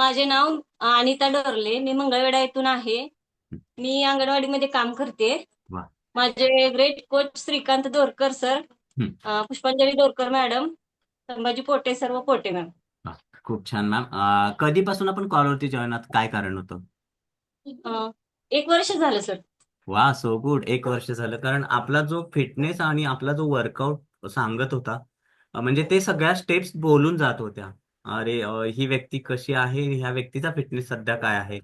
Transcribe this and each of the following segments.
माझे नाव अनिता डोरले. मी मंगळवेढा येथून आहे. मी अंगणवाडीमध्ये काम करते. वा. माझे great coach Shrikant Dorkar sir Pushpanjali Dorkar madam Sambhaji Pote सर्व पोटे मॅम. खूप छान मॅम. कधीपासून आपण कॉलवरती जॉईन आहात? काय कारण होतं? एक वर्ष झालं सर. वा सो गुड एक वर्ष झालं. कारण आपला जो फिटनेस आणि आपला जो वर्कआउट सांगत होता म्हणजे ते सगळ्या स्टेप्स बोलून जात होत्या. अरे अं, ही व्यक्ती कशी आहे? ह्या व्यक्तीचा फिटनेस सध्या काय आहे?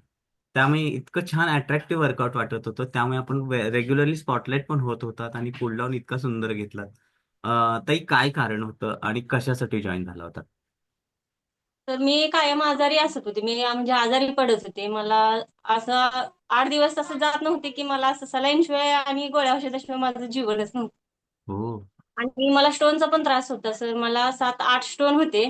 त्यामुळे इतकं छान अट्रॅक्टिव्ह वर्कआउट वाटत होतं. त्यामुळे आपण रेग्युलरली स्पॉटलाइट पण होत होतात आणि पुल डाऊन इतका सुंदर घेतला ताई काय कारण होतं आणि कशासाठी जॉईन झाला होता? तर मी कायम आजारी असत होते. मी म्हणजे आजारी पडत होते. मला असं आठ दिवस असं जात नव्हते की मला असं सलाईन शिवाय आणि गोळ्या औषधाशिवाय माझं जीवनच नव्हतं. हो. आणि मला स्टोनचा पण त्रास होता. सर मला सात आठ स्टोन होते.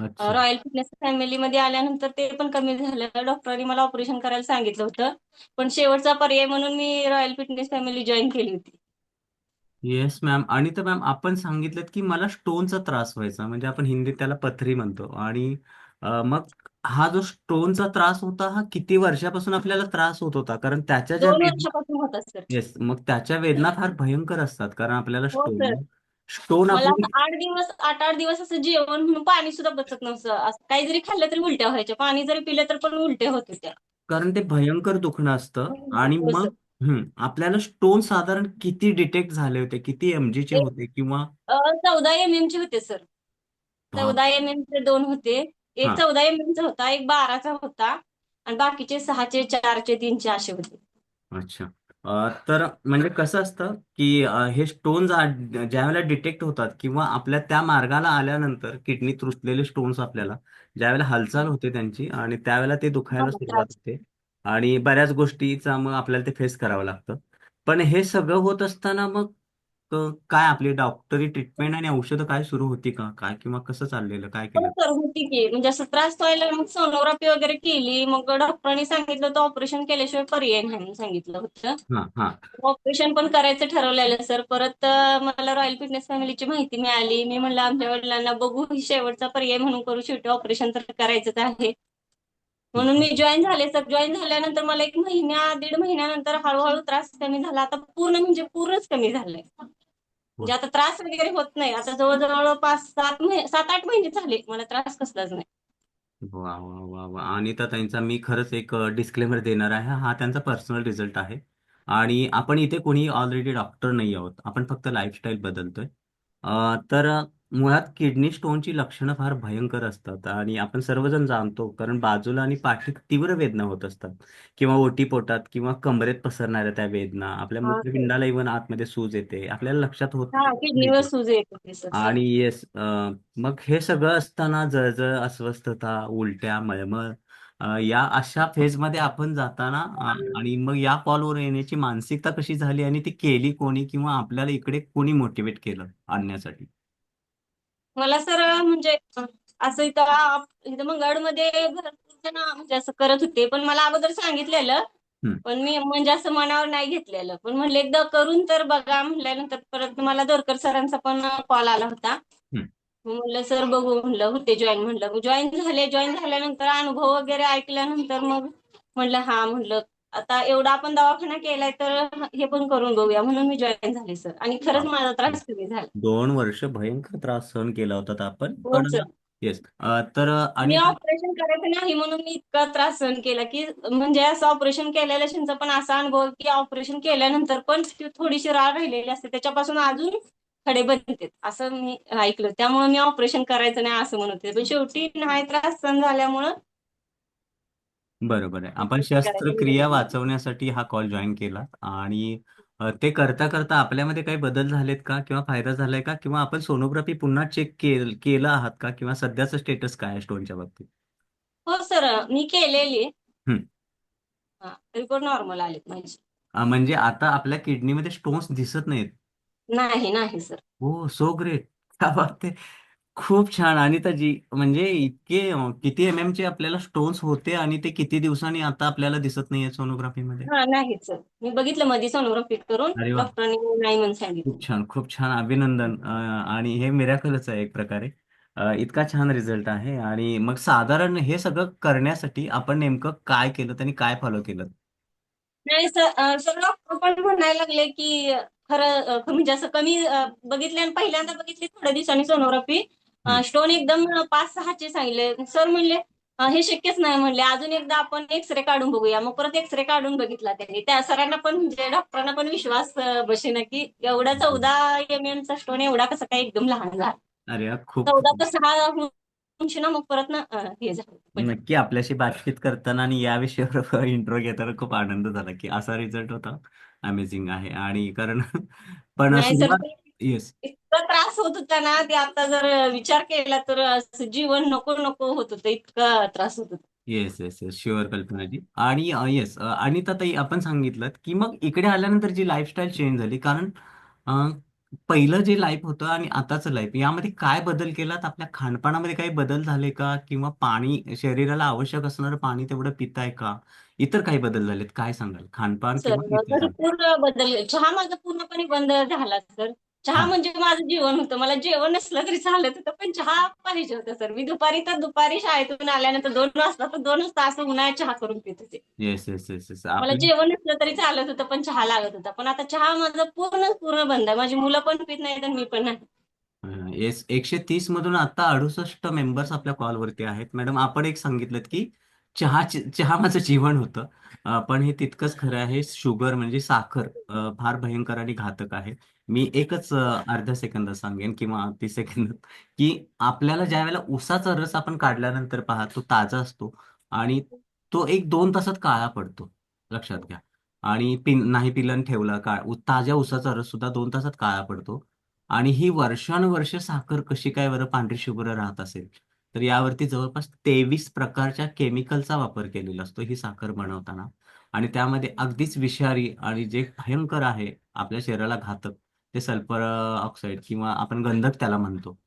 अच्छा. रॉयल फिटनेस फॅमिलीमध्ये आल्यानंतर ते पण कमी झालं. डॉक्टरांनी मला ऑपरेशन करायला सांगितलं होतं. पण शेवटचा पर्याय म्हणून मी रॉयल फिटनेस फॅमिली जॉईन केली होती. Yes ma'am. आणि तर मॅम आपण सांगितलं की मला स्टोनचा त्रास व्हायचा. म्हणजे आपण हिंदीत त्याला पथरी म्हणतो. आणि अं, मग हा जो स्टोनचा त्रास होता हा किती वर्षापासून आपल्याला त्रास होत होता? कारण त्याच्या ज्या दोन वेदना वर्षापासून होता सर येस मग त्याच्या वेदना फार भयंकर असतात. कारण आपल्याला हो सर. स्टोन मला आपली आठ दिवस आठ आठ दिवस असं जेवण म्हणून पाणी सुद्धा बचत नव्हतं. असं काही जरी खाल्लं तरी उलट्या व्हायच्या. पाणी जरी पिलं तर पण उलट्या होत होत्या कारण ते भयंकर दुखणं असतं. आणि हो सर मग हम्म, आपल्याला स्टोन साधारण किती डिटेक्ट झाले होते? किती एमजी चे एक होते किंवा चौदा एम एम चे होते सर. बाप. चौदा एम एम चे दोन होते. एक चौदा एम एम चा होता एक बाराचा होता. आणि बाकीचे सहाचे चारचे तीनचे असे होते. अच्छा. अ, तर म्हणजे कसं असतं की अ, हे स्टोन्स ज्या वेळेला डिटेक्ट होतात किंवा आपल्या त्या मार्गाला आल्यानंतर किडनीत रुजलेले स्टोन्स आपल्याला ज्यावेळेला हालचाल होते त्यांची आणि त्यावेळेला ते हा, दुखायला सुरुवात. होते आणि बऱ्याच गोष्टीचा मग आपल्याला ते फेस करावं लागतं पण हे सगळं होत असताना मग काय आपली डॉक्टरी ट्रीटमेंट आणि औषधं काय सुरू होती का? काय किंवा कसं चाललेलं? काय हो केलं? सर होती की. म्हणजे असं त्रास व्हायला मग सोनोग्राफी वगैरे केली. मग डॉक्टरांनी सांगितलं होतं ऑपरेशन केल्याशिवाय पर्याय नाही म्हणून सांगितलं होतं. हा हा. ऑपरेशन पण करायचं ठरवलेलं सर. परत अं, मला रॉयल फिटनेस फॅमिलीची माहिती मिळाली. मी म्हणलं आमच्या वडिलांना बघू ही शेवटचा पर्याय म्हणून करू. शेवटी ऑपरेशन तर करायचंच आहे. म्हणून मी जॉईन झाले सर. जॉईन झाल्यानंतर मला एक महिन्या दीड महिन्यानंतर हळूहळू त्रास कमी झाला. आता पूर्ण म्हणजे पूर्णच कमी झालाय. म्हणजे आता त्रास वगैरे होत नाही. आता जवळजवळ पाच सात महिने सात आठ महिने झाले. मला त्रास कसलाच नाही. वा वा वा वा. अनिता ताईंचा मी खरंच एक डिस्क्लेमर देणार आहे. हा त्यांचा पर्सनल रिझल्ट आहे. आणि आपण इथे कोणी ऑलरेडी डॉक्टर नाही आहोत. आपण फक्त लाईफस्टाईल बदलतोय. तर मुळात किडनी स्टोनची लक्षणं फार भयंकर असतात आणि आपण सर्वजण जाणतो कारण बाजूला आणि पाठीत तीव्र वेदना होत असतात. किंवा ओटीपोटात किंवा कमरेत पसरणाऱ्या त्या वेदना आपल्या हा मूत्रपिंडाला इव्हन आतमध्ये सूज येते आपल्याला लक्षात होत हा किडनीवर सूज येत होती सर आणि येस मग हे सगळं असताना जळजळ अस्वस्थता उलट्या मळमळ अ, या अशा फेजमध्ये आपण जाताना अ, आणि मग या कॉलवर येण्याची मानसिकता कशी झाली आणि ती केली कोणी किंवा आपल्याला इकडे कोणी मोटिवेट केलं आणण्यासाठी? मला सर म्हणजे असं इथं इथं मंगळमध्ये भरपूर जण म्हणजे असं करत होते पण मला अगोदर सांगितलेलं पण मी म्हणजे असं मनावर नाही घेतलेलं. पण म्हणलं एकदा करून तर बघा म्हणल्यानंतर परत मला दोरकर सरांचा पण कॉल आला होता. म्हणलं सर बघू म्हणलं होते जॉईन म्हणलं. जॉईन झाले जॉईन झाल्यानंतर अनुभव वगैरे ऐकल्यानंतर मग म्हणलं हा म्हणलं आता एवढा आपण दवाखाना केलाय तर हे पण करून बघूया. म्हणून मी जॉईन झाले सर आणि खरंच माझा त्रास कमी झाला. दोन वर्ष भयंकर त्रास सहन केला होता आपण हो पण सर येस तर मी आणि ऑपरेशन करायचं नाही म्हणून मी इतका त्रास सहन केला की म्हणजे असं ऑपरेशन केलेल्या पण असा अनुभव की ऑपरेशन केल्यानंतर पण ती थोडीशी राळ राहिलेली असते. त्याच्यापासून अजून खडे बनतात असं मी ऐकलं. त्यामुळे मी ऑपरेशन करायचं नाही असं म्हणत होते. पण शेवटी नाही त्रास सहन झाल्यामुळं बरोबर आहे. आपण शस्त्रक्रिया. वाचवण्यासाठी हा कॉल जॉईन केला. आणि अ, ते करता करता आपल्यामध्ये काही बदल झालेत का? किंवा फायदा झालाय का? किंवा आपण सोनोग्राफी पुन्हा चेक केल केलं आहात का? किंवा सध्याचं स्टेटस काय आहे स्टोनच्या बाबतीत? हो सर मी केलेली. हम्म. हा रिपोर्ट नॉर्मल माझे. अ, म्हणजे आता आपल्या किडनीमध्ये स्टोन्स दिसत नाहीत? नाही नाही सर हो सो ग्रेट क्या बात आहे. खूप छान. अनिताजी म्हणजे इतके अ, किती एम एम चे आपल्याला स्टोन्स होते आणि ते किती दिवसांनी आता आपल्याला दिसत नाहीये सोनोग्राफीमध्ये हा नाही सर मी बघितलं मध्ये सोनोग्राफी करून अरे वा. डॉक्टरांनी नाही म्हणून सांगितलं. खूप छान खूप छान. अभिनंदन. अं, आणि हे मिरॅकलच आहे एक प्रकारे. अ, इतका छान रिझल्ट आहे. आणि मग साधारण हे सगळं करण्यासाठी आपण नेमकं काय केलं आणि काय फॉलो केलं? नाही सर अ, सर डॉक्टर पण म्हणायला लागले की खरं अ, म्हणजे असं कमी अ, बघितले आणि पहिल्यांदा बघितली थोड्या दिवसांनी सोनोग्राफी. स्टोन एकदम पाच सहाचे सांगितले. सर म्हणले हे शक्यच नाही म्हणले. अजून एकदा आपण एक्सरे काढून बघूया. मग परत एक्सरे काढून बघितला त्यांनी. त्या सरांना पण म्हणजे डॉक्टरांना पण विश्वास बसेना की एवढा चौदा एम एम चा स्टोन एवढा कसं काय एकदम लहान झाला. अरे खूप चौदा तर सहा ना मग परत ना हे झालं. नक्की आपल्याशी बातचीत करताना आणि या विषयावर इंट्रो घेताना खूप आनंद झाला की असा रिझल्ट होता. अमेझिंग आहे. आणि कारण पण येस इतका त्रास होत होता ना ते आता जर विचार केला तर असं जीवन नको नको होत होतं इतका त्रास होत होता. येस येस येस शुअर कल्पनाजी. आणि येस आणि ताई आपण सांगितलं की मग इकडे आल्यानंतर जी लाईफस्टाईल चेंज झाली कारण अ, पहिलं जे लाईफ होतं आणि आताचं लाईफ यामध्ये काय बदल केलात? आपल्या खानपानामध्ये काही बदल झाले का? किंवा पाणी शरीराला आवश्यक असणारं पाणी तेवढं पिताय का? इतर काही बदल झालेत काय सांगाल? खानपान सर किंवा इतर काही भरपूर बदल चहा माझा पूर्णपणे बंद झाला सर. चहा म्हणजे माझं जीवन होतं. मला जेवण नसलं तरी चालत होतं पण चहा पाहिजे होता सर. मी दुपारी तर दुपारी शाळेतून आल्यानंतर दोन वाजता तर दोन वाजता असं उन्हाळ्यात चहा करून पित होते. येस येस येस येस मला जेवण नसलं तरी चालत होतं पण चहा लागत होता. पण आता चहा माझं पूर्ण पूर्ण बंद आहे. माझी मुलं पण पित नाही आणि मी पण नाही. येस एकशे तीस मधून आता अडुसष्ट मेंबर्स आपल्या कॉलवरती आहेत. मॅडम आपण एक सांगितलं की चहा चहा माझं जीवन होतं. पण हे तितकंच खरं आहे. शुगर म्हणजे साखर फार भयंकर आणि घातक आहे. मी एकच अर्ध्या सेकंदात सांगेन किंवा तीस सेकंदात की आपल्याला ज्या वेळेला उसाचा रस आपण काढल्यानंतर पहा तो ताजा असतो आणि तो एक दोन तासात काळा पडतो लक्षात घ्या. आणि पि नाही पिलन ठेवला का उ- ताज्या उसाचा रस सुद्धा दोन तासात काळा पडतो आणि ही वर्षानुवर्ष साखर कशी काय बरं पांढरी शुभ्र राहत असेल तर यावरती जवळपास तेवीस प्रकारच्या केमिकलचा वापर केलेला असतो ही साखर बनवताना. आणि त्यामध्ये अगदीच विषारी आणि जे भयंकर आहे आपल्या शरीराला घातक ते सल्फर ऑक्साईड किंवा आपण गंधक त्याला म्हणतो.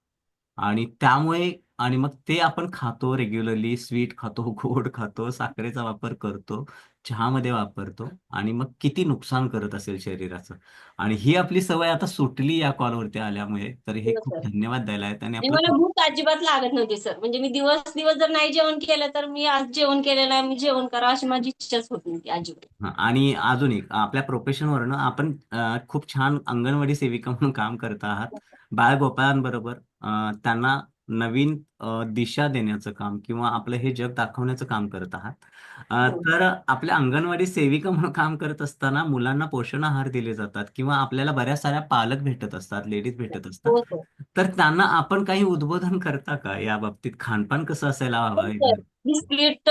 आणि त्यामुळे आणि मग ते आपण खातो रेग्युलरली स्वीट खातो गोड खातो साखरेचा वापर करतो चहामध्ये वापरतो आणि मग किती नुकसान करत असेल शरीराचं. आणि ही आपली सवय आता सुटली या कॉलवरती आल्यामुळे तर हे हो खूप सर धन्यवाद द्यायला आहेत आणि आणि आपलं मला भूक अजिबात लागत नव्हती सर. म्हणजे मी दिवस दिवस जर नाही जेवण केलं तर मी आज जेवण केलेलं आहे मी जेवण करावं अशी माझी इच्छाच होत नव्हती अजिबात. हा, आणि अजून एक आपल्या प्रोफेशनवरनं आपण अ, खूप छान अंगणवाडी सेविका म्हणून काम करत आहात. बाळगोपाळांबरोबर अ, त्यांना नवीन दिशा देण्याचं काम किंवा आपलं हे जग दाखवण्याचं काम करत आहात. हो. तर आपल्या अंगणवाडी सेविका म्हणून काम करत असताना मुलांना पोषण आहार दिले जातात किंवा आपल्याला बऱ्याच साऱ्या पालक भेटत असतात लेडीज भेटत असतात. हो सर तर त्यांना आपण काही उद्बोधन करता का? या बाबतीत खानपान कसं असायला हो हवं? बिस्किट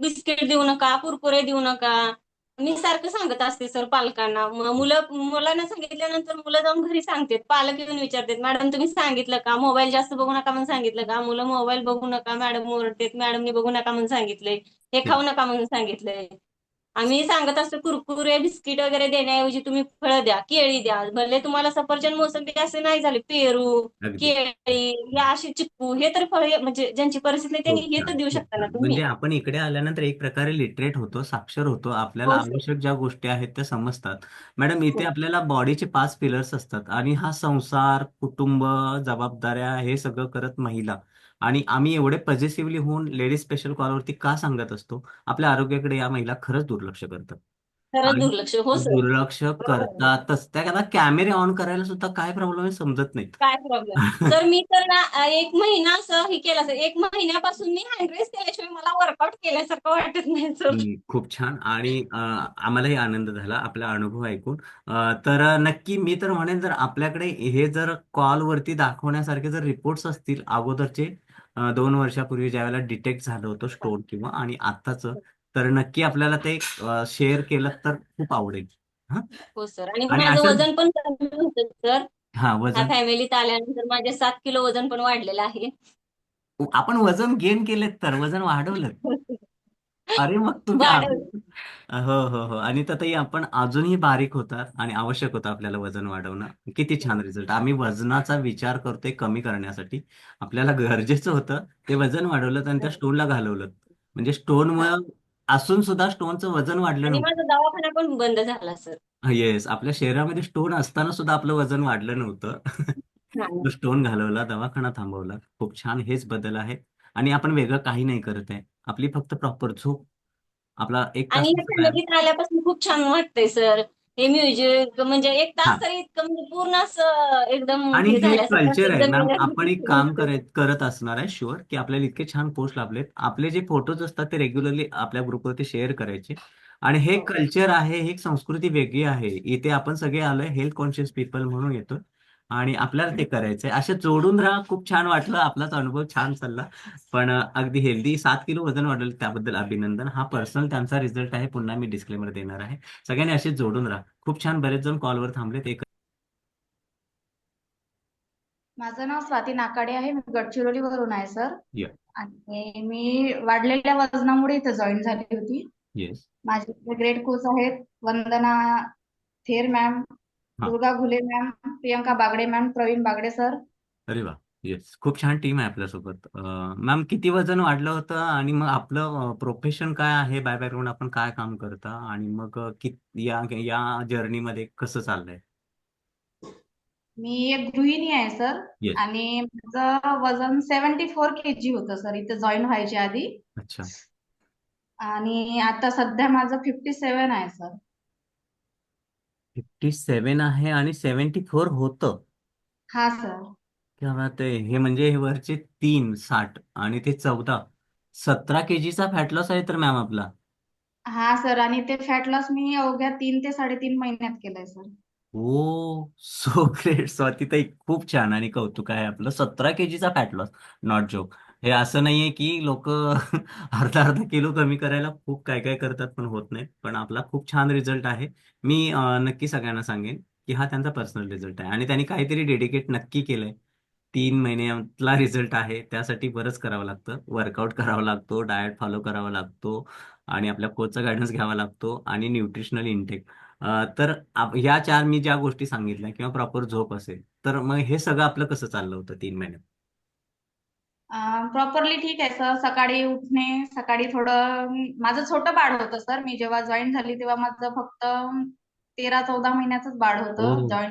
बिस्किट देऊ नका कुरकुरे देऊ नका. मी सारखं सांगत असते सर पालकांना. मुलं मुलांना सांगितल्यानंतर मुलं जाऊन घरी सांगतात. पालक येऊन विचारतात मॅडम तुम्ही सांगितलं का? मोबाईल जास्त बघू नका म्हणून सांगितलं का? मुलं मोबाईल बघू नका मॅडम ओरडतात मॅडमनी बघू नका म्हणून सांगितलंय. हे खाऊ नका म्हणून सांगितलंय. आम्ही सांगत असतो कुरकुरे बिस्किट वगैरे देण्याऐवजी तुम्ही फळं द्या केळी द्या. भले तुम्हाला सफरचंद मोसंबी असे नाही झाले पेरू केळी या अशी चिक्कू हे तर फळ म्हणजे ज्यांची परिस्थिती नाही त्यांनी खूप हे तर देऊ शकता ना तुम्ही? म्हणजे आपण इकडे आल्यानंतर एक प्रकारे लिटरेट होतो साक्षर होतो. आपल्याला हो. आवश्यक ज्या गोष्टी आहेत त्या समजतात. मॅडम इथे हो. आपल्याला बॉडीचे पाच पिलर्स असतात आणि हा संसार कुटुंब जबाबदाऱ्या हे सगळं करत महिला. आणि आम्ही एवढे पॉझिटिव्हली होऊन लेडीज स्पेशल कॉलवरती का सांगत असतो? आपल्या आरोग्याकडे या महिला खरंच दुर्लक्ष करतात. खरंच आणि दुर्लक्ष हो सर. दुर्लक्ष. करतातच. त्या कॅमेरे ऑन करायला सुद्धा काय प्रॉब्लेम आहे समजत नाहीत. काय प्रॉब्लेम सर मी तर ना एक महिना असं हे केलं सर. एक महिन्यापासून मी हँड्रेस केल्याशिवाय मला वर्कआउट केल्यासारखं वाटत नाही सर. हम्म, खूप छान. आणि अ, आम्हालाही आनंद झाला आपला अनुभव ऐकून. अ, तर नक्की मी तर म्हणेन जर आपल्याकडे हे जर कॉलवरती दाखवण्यासारखे जर रिपोर्ट्स असतील अगोदरचे दोन वर्षापूर्वी ज्यावेळेला डिटेक्ट झालं होतं स्टोन किंवा आणि आत्ताचं तर नक्की आपल्याला ते शेअर केलं तर खूप आवडेल. हा? सर. आणि माझं वजन पण कमी होतं सर. हा वजन? फॅमिलीत आल्यानंतर माझे सात किलो वजन पण वाढलेलं आहे. आपण वजन गेन केलेत तर वजन वाढवलं अरे मग तुम्ही वाढव आ- हो हो हो. आणि तसंही आपण अजूनही बारीक होतात आणि आवश्यक होतं आपल्याला वजन वाढवणं. किती छान रिझल्ट आम्ही वजनाचा विचार करतोय कमी करण्यासाठी. आपल्याला गरजेचं होतं ते वजन वाढवलं आणि त्या स्टोनला घालवलं. म्हणजे स्टोनमुळे असून सुद्धा स्टोनचं वजन वाढलं आणि नव्हतं. माझा दवाखाना पण बंद झाला सर. येस आपल्या शरीरामध्ये स्टोन असताना सुद्धा आपलं वजन वाढलं नव्हतं. हा. तो स्टोन घालवला दवाखाना थांबवला. खूप छान. हेच बदल आहेत. आणि आपण वेगळं काही नाही करत आहे. आपली फक्त प्रॉपर झोप. आपला एक आणि तास हे फॅमिलीत आल्यापासून खूप छान वाटतंय सर हे म्युझिक म्हणजे एक हा. तास तरी इतकं म्हणजे पूर्ण असं एकदम आणि हे हे झाल्यासारखं कल्चर आहे एकदम मॅम वेगळं आपण एक काम करत करत असणार आहे शुअर की आपल्याला इतके छान पोस्ट लाभलेत. आपले जे फोटोज असतात ते रेग्युलरली आपल्या ग्रुपवरती शेअर करायचे. आणि हे हो. कल्चर आहे ही एक संस्कृती वेगळी आहे. इथे आपण सगळे आलोय हेल्थ कॉन्शियस पीपल म्हणून येतो आणि आपल्याला ते करायचंय. असे जोडून राहा. खूप छान वाटलं. आपलाच अनुभव छान चालला. पण अगदी हेल्दी सात किलो वजन वाढलं त्याबद्दल अभिनंदन. हा पर्सनल त्यांचा रिझल्ट आहे. पुन्हा मी डिस्क्लेमर देणार आहे. सगळ्यांनी असे जोडून राहा. खूप छान बरेच जण कॉलवर थांबलेत. एक माझं नाव स्वाती नाकाडे आहे. मी गडचिरोलीवरून आहे सर. आणि मी वाढलेल्या वजनामुळे इथे जॉईन झाली होती. येस माझे ग्रेट कोच आहेत. वंदना थेर ma'am. Durga Ghule ma'am Priyanka Bagde ma'am Pravin Bagde sir अरे वा येस खूप छान टीम आहे आपल्यासोबत. मॅम किती वजन वाढलं होतं आणि मग आपलं प्रोफेशन काय आहे? बाय बॅकग्राऊंड आपण काय काम करता? आणि मग कित या या जर्नीमध्ये कसं चाललंय? मी एक गृहिणी आहे सर आणि माझं वजन सेव्हन्टी फोर के जी होतं सर इथे जॉईन व्हायच्या आधी. अच्छा. आणि आता सध्या माझं फिफ्टी सेव्हन आहे सर फिफ्टी सेव्हन आहे आणि सेव्हन्टी फोर होतं. हा सर. क्या बात आहे. हे म्हणजे हे वरचे तीन साठ आणि ते चौदा. सतरा केजीचा फॅट लॉस आहे तर मॅम आपला. हा सर. आणि ते फॅट लॉस मी अवघ्या तीन ते साडेतीन महिन्यात केलंय सर. ओ सो ग्रेट स्वातीताई खूप छान आणि कौतुक आहे आपलं. सतरा केजीचा फॅट लॉस नॉट जोक हे असं नाहीये की लोक अर्धा अर्धा किलो कमी करायला खूप काय काय करतात पण होत नाही पण आपला खूप छान रिझल्ट आहे. मी नक्की सगळ्यांना सांगेन की हा त्यांचा पर्सनल रिझल्ट आहे. आणि त्यांनी काहीतरी डेडिकेट नक्की केलंय. तीन महिन्यातला रिझल्ट आहे. त्यासाठी बरंच करावं लागतं. वर्कआउट करावा लागतो. डाएट फॉलो करावा लागतो. आणि आपल्या कोचचा गायडन्स घ्यावा लागतो. आणि न्यूट्रिशनल इंटेक तर ह्या चार मी ज्या गोष्टी सांगितल्या किंवा प्रॉपर झोप असेल तर मग हे सगळं आपलं कसं चाललं होतं तीन महिन्यात? प्रॉपरली ठीक आहे सर सकाळी उठणे सकाळी थोडं माझं छोटं बाळ होतं सर मी जेव्हा जॉईन झाली तेव्हा माझं फक्त तेरा चौदा महिन्याचंच बाळ होतं जॉईन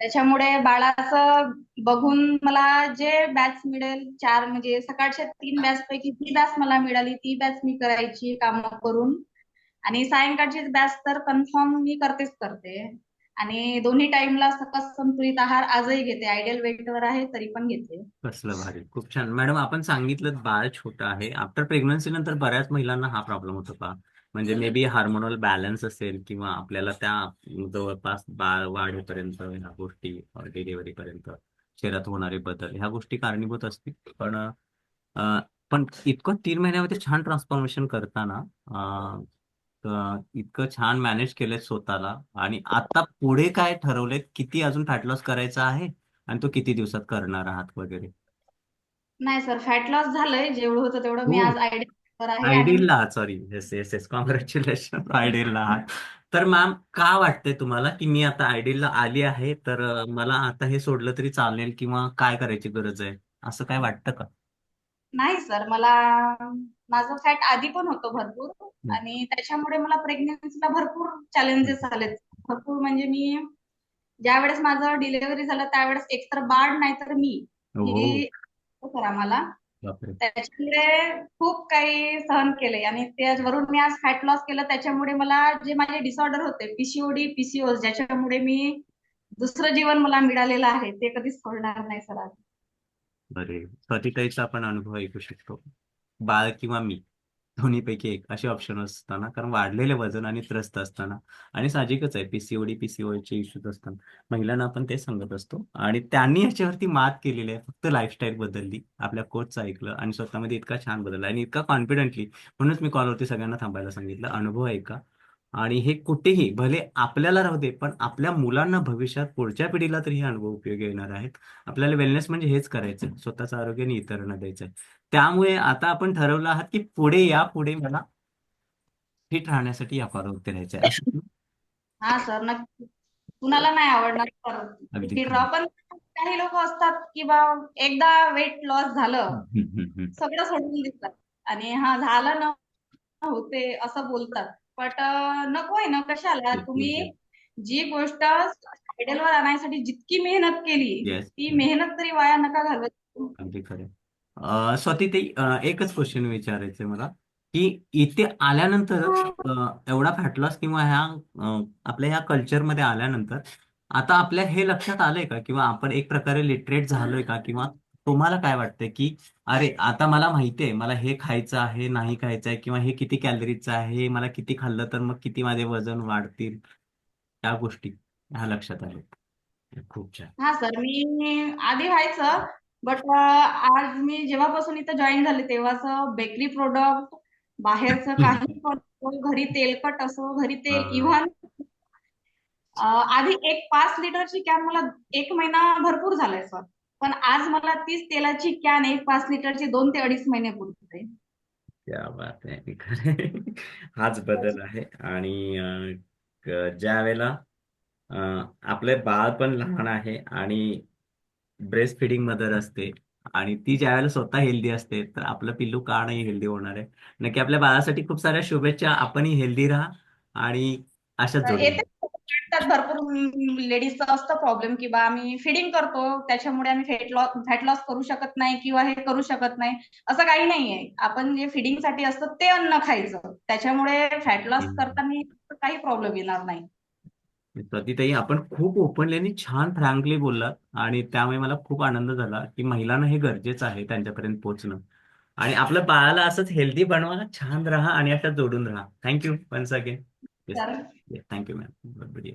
त्याच्यामुळे बाळाचं बघून मला जे बॅच मिळेल चार म्हणजे सकाळच्या तीन बॅच पैकी ती बॅच मला मिळाली ती बॅच मी करायची कामं करून. आणि सायंकाळची बॅच तर कन्फर्म मी करतेच करते. आणि दोन्ही टाइमला सकस संतुलित आहार आजही घेते. आयडियल वेटवर आहे तरी पण घेते. कसलं भारी. खूप छान. मॅडम आपण सांगितलं बाळ छोटं आहे. आफ्टर प्रेग्नन्सी नंतर बऱ्याच महिलांना हा प्रॉब्लेम होतो का म्हणजे मे बी हार्मोनल बॅलन्स असेल किंवा आपल्याला त्या जवळपास बाळ वाढेपर्यंत ह्या गोष्टी डिलिव्हरी पर्यंत शरीरात होणारे बदल ह्या गोष्टी कारणीभूत असतील. पण पण इतकं तीन महिन्यामध्ये छान ट्रान्सफॉर्मेशन करताना अं, इतकं छान मॅनेज केलंय स्वतःला. आणि आता पुढे काय ठरवलेत? किती अजून फॅट लॉस करायचा आहे? आणि तो किती दिवसात करणार आहात वगैरे? नाही सर फॅट लॉस झालंय. जेवढं होतं तेवढं मी हो. आज आयडियल आहे आणि आयडियलला आहात. Sorry yes yes yes congratulation आयडियलला आहात. तर मॅम का वाटतंय तुम्हाला की मी आता आयडियलला आली आहे? तर अं, मला आता हे सोडलं तरी चालेल किंवा काय करायची गरज आहे? असं काय वाटतं का? नाही सर मला माझं फॅट आधी पण होतं भरपूर आणि त्याच्यामुळे मला प्रेग्नन्सीला भरपूर चॅलेंजेस आलेत. भरपूर म्हणजे मी ज्या वेळेस माझं डिलिव्हरी झालं त्यावेळेस एकतर बाळ नाही तर मी. हो. ही करा मला बापरे. त्याच्यामुळे खूप काही सहन केले आणि त्याचवरून मी आज फॅट लॉस केलं. त्याच्यामुळे मला जे माझे डिसऑर्डर होते पीसीओडी पीसीओस ज्याच्यामुळे मी दुसरं जीवन मला मिळालेलं आहे ते कधीच सोडणार नाही सर आज. बरे. स्वातीताईचा आपण अनुभव ऐकू शकतो. बाळ किंवा मी दोन्हीपैकी एक असे ऑप्शन असताना कारण वाढलेले वजन आणि त्रस्त असताना आणि साहजिकच आहे पीसीओडी पीसीओचे इश्यूज असताना महिलांना आपण ते सांगत असतो. आणि त्यांनी याच्यावरती मात केलेली आहे फक्त लाईफस्टाईल बदलली. आपल्या कोचचं ऐकलं आणि स्वतःमध्ये इतका छान बदलला आणि इतका कॉन्फिडेंटली म्हणूनच मी कॉलवरती सगळ्यांना थांबायला सांगितलं. अनुभव ऐका आणि हे कुठेही भले आपल्याला राहू दे पण आपल्या मुलांना भविष्यात पुढच्या पिढीला तरी हे अनुभव उपयोगी येणार आहेत. आपल्याला वेलनेस म्हणजे हेच करायचं स्वतःचं आरोग्य आणि इतरांना द्यायचं त्यामुळे आता आपण ठरवलं आहात की पुढे या पुढे मला फिट राहण्यासाठी या कॉलवरती राहायचं आहे हा सर नक्की. कुणाला नाही आवडणार सर अगदी फिट खरं. राहा. पण काही लोक असतात की बा एकदा वेट लॉस झालं. सगळं सोडून देतात. आणि हा झालं ना होते असं बोलतात. बट नको आहे ना कशाला? तुम्ही. जी गोष्ट मेडलवर आणण्यासाठी जितकी मेहनत केली ती मेहनत तरी वाया नका घालवत अगदी खरं. अं, स्वातीताई अं, एकच क्वेश्चन विचारायचंय मला की इथे आल्यानंतर एवढा फॅट लॉस किंवा ह्या अं, आपल्या ह्या कल्चरमध्ये आल्यानंतर आता आपल्या हे लक्षात आलंय का? किंवा आपण एक प्रकारे लिटरेट झालोय का? किंवा तुम्हाला काय वाटतंय की अरे आता मला माहितीये मला हे खायचं आहे नाही खायचं आहे किंवा हे किती कॅलरीजचं आहे हे मला किती खाल्लं तर मग किती माझे वजन वाढतील? त्या गोष्टी ह्या लक्षात आल्या खूप छान. हा सर मी आधी व्हायचं बट आज मी जेव्हापासून इथं जॉईन झाले तेव्हाच बेकरी प्रोडक्ट बाहेरचं काही पण घरी तेलकट असो घरी तेल. इव्हन आधी एक पाच लिटरची कॅन मला एक महिना भरपूर झालाय सर पण आज मला तीच तेलाची कॅन एक पाच लिटरची दोन ते अडीच महिने पुरते क्या बात आहे. हाच बदल आहे. आणि ज्या वेळेला आपले बाळ पण लहान आहे आणि ब्रेस्ट फिडिंग मदर असते आणि ती ज्या वेळेला स्वतः हेल्दी असते तर आपलं पिल्लू का नाही हेल्दी होणार आहे? नक्की आपल्या बाळासाठी खूप साऱ्या शुभेच्छा. आपणही हेल्दी राहा आणि अशाच भरपूर लेडीजचा असतं प्रॉब्लेम की बा आम्ही फिडिंग करतो त्याच्यामुळे आम्ही फॅट लॉस फॅट लॉस करू शकत नाही किंवा हे करू शकत नाही असं काही नाहीये. आपण जे फिडिंगसाठी असतं ते अन्न खायचं. त्याच्यामुळे फॅट लॉस. करताना काही प्रॉब्लेम येणार नाही. प्रतिताई आपण खूप ओपनली आणि छान फ्रँकली बोललात. आणि त्यामुळे मला खूप आनंद झाला की महिलांना हे गरजेचं आहे त्यांच्यापर्यंत पोहोचणं. आणि आपल्या बाळाला असंच हेल्दी बनवा छान राहा आणि अशा जोडून राहा. Thank you once again thank you ma'am बढिया